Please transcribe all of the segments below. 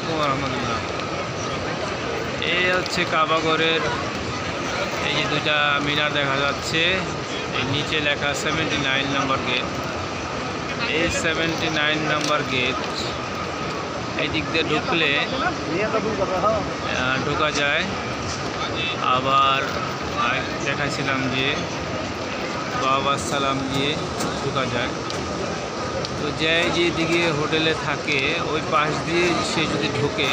আলাইকুম রহমতুল্লাহ এই হচ্ছে কাবাগরের, এই যে দুটা মিনার দেখা যাচ্ছে, এই নিচে লেখা সেভেন্টি নাইন নাম্বার গেট এই সেভেন্টি নাইন নাম্বার গেট এই দিক দিয়ে ঢুকলে ঢোকা যায়। আবার দেখাছিলাম যে, বাবা সালাম দিয়ে ঢোকা যায়। তো যে যেদিকে হোটেলে থাকে, ওই পাশ দিয়ে সে যদি ঢুকে,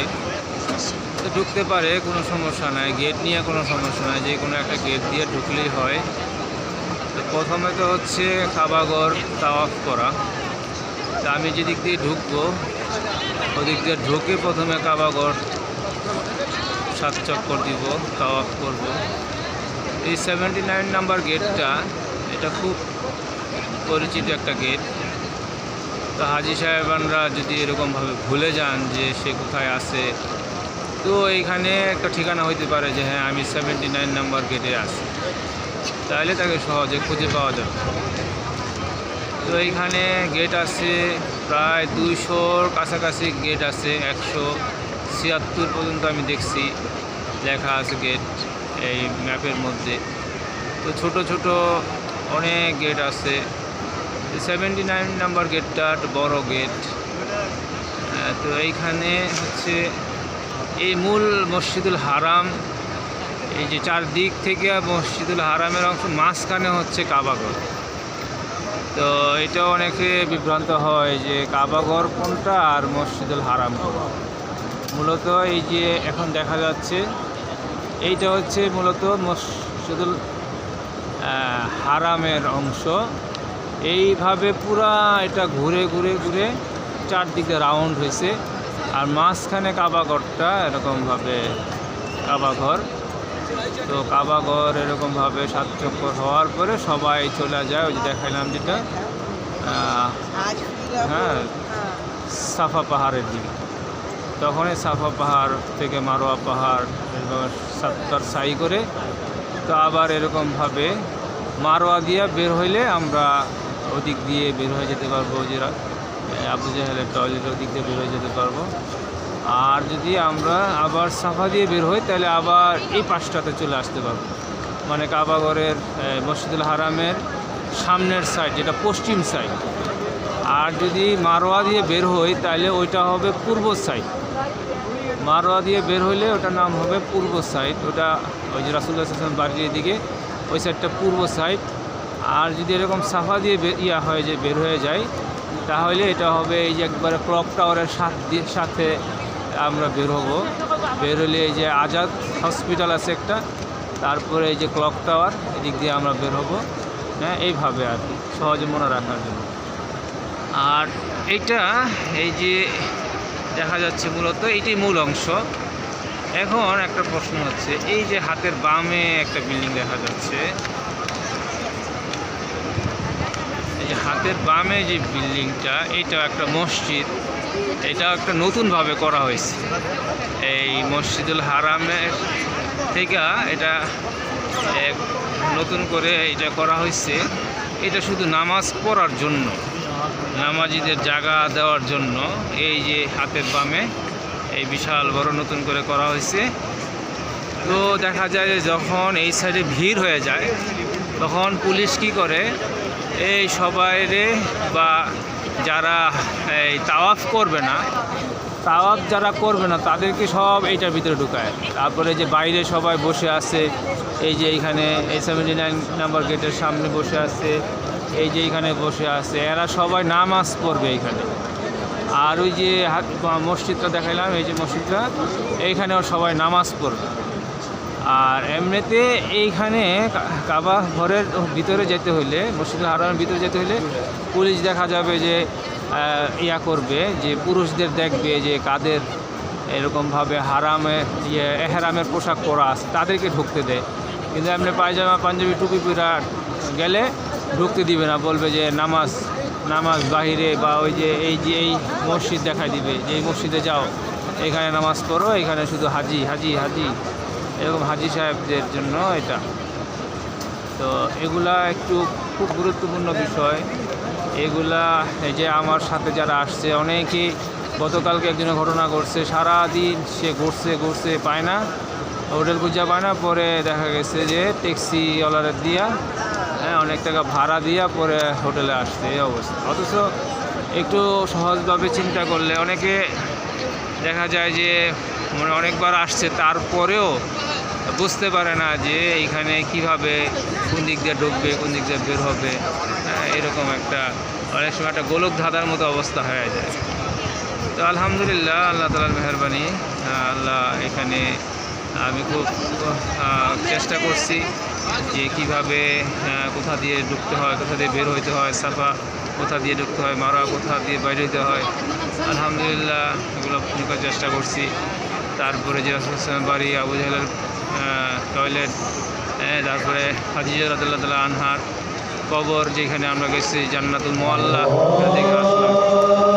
তো ঢুকতে পারে, কোনো সমস্যা নাই। গেট নিয়ে কোনো সমস্যা নাই। যে কোনো একটা গেট দিয়ে ঢুকলেই হয়। তো প্রথমে তো হচ্ছে খাবাগর তাওয়াফ করা। তা আমি যেদিক দিয়ে ঢুকবো, ওদিক দিয়ে ঢুকে প্রথমে কাবাগর, সাত চক্কর দিব, তাওয়াফ করব। এই সেভেন্টি নাইন নাম্বার গেটটা এটা খুব পরিচিত একটা গেট তো হাজি সাহেবানরা যদি এরকমভাবে ভুলে যান যে সে কোথায় আছে, তো এইখানে একটা ঠিকানা হইতে পারে যে হ্যাঁ আমি সেভেন্টি নাইন নাম্বার গেটে আছি। তাহলে তাকে সহজে খুঁজে পাওয়া যাবে। তো এইখানে গেট আছে, প্রায় দুইশোর কাছাকাছি গেট আছে, একশো ছিয়াত্তর পর্যন্ত আমি দেখছি, লেখা আছে গেট এই ম্যাপের মধ্যে। তো ছোট ছোট অনেক গেট আছে। সেভেন্টি নাইন নাম্বার গেটটা বড় গেট তো এইখানে হচ্ছে এই মূল মসজিদুল হারাম, এই যে চারদিক থেকে মসজিদুল হারামের অংশ, মাঝখানে হচ্ছে কাবাগর তো এটা অনেকে বিভ্রান্ত হয় যে কাবাগর কোনটা আর মসজিদুল হারাম। মূলত এই যে এখন দেখা যাচ্ছে, এইটা হচ্ছে মূলত মসজিদুল হারামের অংশ। এইভাবে পুরা এটা ঘুরে ঘুরে ঘুরে চারদিকে রাউন্ড হয়েছে। আর মাঝখানে কাবাঘরটা এরকমভাবে কাবাঘর তো কাবাঘর এরকমভাবে সাত চক্কর হওয়ার পরে সবাই চলে যায় ওই যে দেখাইলাম যেটা হ্যাঁ সাফা পাহাড়ের দিকে তখনই সাফা পাহাড় থেকে মারোয়া পাহাড় এরকম সাতটার সাই করে তো আবার এরকমভাবে মারোয়া দিয়ে বের হইলে আমরা ওদিক দিয়ে বের হয়ে যেতে পারব যে আবু জাহেলের টয়লেটের দিক দিয়ে বের হয়ে যেতে পারব। আর যদি আমরা আবার সাফা দিয়ে বের হই, তাহলে আবার এই পাশটাতে চলে আসতে পারব। মানে কাবাগরের মসজিদুল হারামের সামনের সাইড যেটা পশ্চিম সাইড আর যদি মারোয়া দিয়ে বের হই, তাহলে ওইটা হবে পূর্ব সাইড মারোয়া দিয়ে বের হইলে ওটার নাম হবে পূর্ব সাইড ওটা ওই যে রাসুল্লাহ বাড়ির এদিকে, ওই সাইডটা পূর্ব সাইড আর যদি এরকম সাফা দিয়ে ইয়া হয় যে বের হয়ে যায়, তাহলে এটা হবে এই যে একবারে ক্লক টাওয়ারের সাথে আমরা বের হব। বের হলে এই যে আজাদ হসপিটাল আছে একটা, তারপরে এই যে ক্লক টাওয়ার, এদিক দিয়ে আমরা বের হব। হ্যাঁ এইভাবে আর কি, সহজে মনে রাখার জন্য। আর এইটা, এই যে দেখা যাচ্ছে মূলত এইটাই মূল অংশ। এখন একটা প্রশ্ন হচ্ছে এই যে হাতের বামে একটা বিল্ডিং দেখা যাচ্ছে এই যে হাতের বামে যে বিল্ডিংটা এটা একটা মসজিদ। এটা একটা নতুনভাবে করা হয়েছে। এই মসজিদুল হারামের থেকে এটা এক নতুন করে এটা করা হয়েছে। এটা শুধু নামাজ পড়ার জন্য, নামাজিদের জায়গা দেওয়ার জন্য। এই যে হাতের বামে এই বিশাল বড় নতুন করে করা হয়েছে। তো দেখা যায় যখন এই সাইডে ভিড় হয়ে যায়, তখন পুলিশ কি করে এই সবাইরে বা যারা এই তাওয়াফ করবে না, তাওয়াফ যারা করবে না, তাদেরকে সব এইটার ভিতরে ঢুকায়। তারপরে যে বাইরে সবাই বসে আছে, এই যে এইখানে এই সেভেন্টি নাইন নাম্বার গেটের সামনে বসে আছে, এই যে এইখানে বসে আছে, এরা সবাই নামাজ পড়বে এইখানে। আর ওই যে মসজিদটা দেখাইলাম, এই যে মসজিদটা, এইখানেও সবাই নামাজ পড়বে। আর এমনিতে এইখানে কাবা ঘরের ভিতরে যেতে হইলে মসজিদ হারামের ভিতরে যেতে হইলে পুলিশ দেখা যাবে যে ইয়া করবে, যে পুরুষদের দেখবে যে কাদের এরকমভাবে হারামে ইয়ে এহেরামের পোশাক পরা আছে, তাদেরকে ঢুকতে দেয়। কিন্তু এমনি পায়জামা, পাঞ্জাবি, টুপি পরা গেলে ঢুকতে দিবে না, বলবে যে নামাজ নামাজ বাহিরে বা ওই যে এই যে, এই মসজিদ দেখাই দিবে, যে এই মসজিদে যাও, এখানে নামাজ পড়ো, এখানে শুধু হাজি হাজি হাজি। এরকম হাজি সাহেবদের জন্য এটা। তো এগুলা একটু খুব গুরুত্বপূর্ণ বিষয়। এগুলা এই যে আমার সাথে যারা আসছে, অনেকেই গতকালকে একজনের ঘটনা ঘটছে, সারাদিন সে ঘুরছে ঘুরছে, পায় না। হোটেল খুঁজা পায় না, পরে দেখা গেছে যে ট্যাক্সি ট্যাক্সিওয়ালার দিয়া হ্যাঁ অনেক টাকা ভাড়া দিয়া পরে হোটেলে আসছে, এই অবস্থা। অথচ একটু সহজভাবে চিন্তা করলে অনেকে দেখা যায় যে মানে অনেকবার আসছে, তারপরেও বুঝতে পারে না যে এইখানে কীভাবে কোন দিক দিয়ে ঢুকবে, কোন দিক দিয়ে বের হবে এরকম একটা, অনেক সময় একটা গোলক ধাঁধার মতো অবস্থা হয়ে যায়। তো আলহামদুলিল্লাহ, আল্লাহ তালার মেহরবানি আল্লাহ এখানে, আমি খুব চেষ্টা করছি যে কীভাবে কোথা দিয়ে ঢুকতে হয়, কোথা দিয়ে বের হইতে হয়, সাফা কোথা দিয়ে ঢুকতে হয় মারা কোথা দিয়ে বাইরে হইতে হয়। আলহামদুলিল্লাহ, এগুলো চেষ্টা করছি। তারপরে যে বাড়ি আবু জাহেলের টয়লেট হ্যাঁ তারপরে হাজিজা রাদুল্লাহ তালা আনহার কবর যেখানে আমরা গেছি, জান্নাতুল মোয়াল্লা দেখে আসলাম।